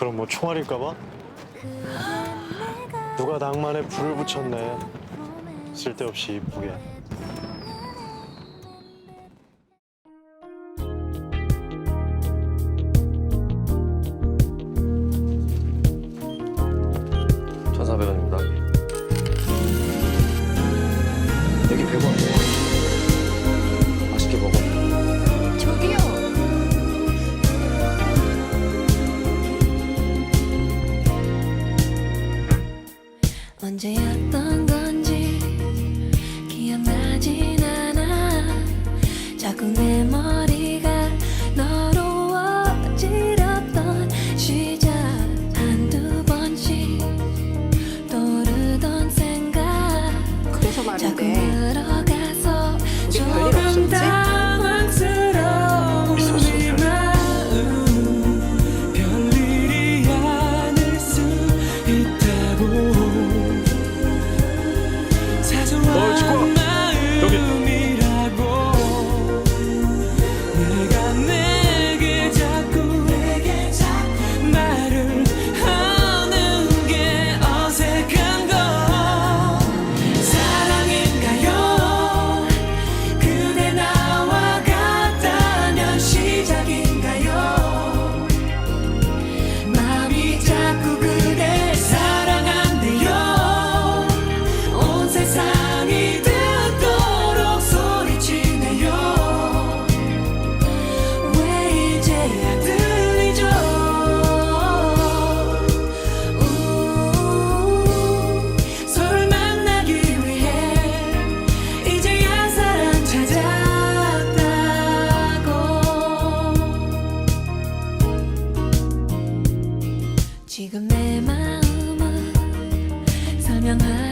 그럼 뭐 총알일까봐? 누가 낭만에 불을 붙였네. 쓸데없이 이쁘게. 언제였던 건지 기억나진 않아. 자꾸 내 머리가 너로 어지럽던 시작. 한두 번씩 떠오르던 생각. 그래서 말인데. 설명할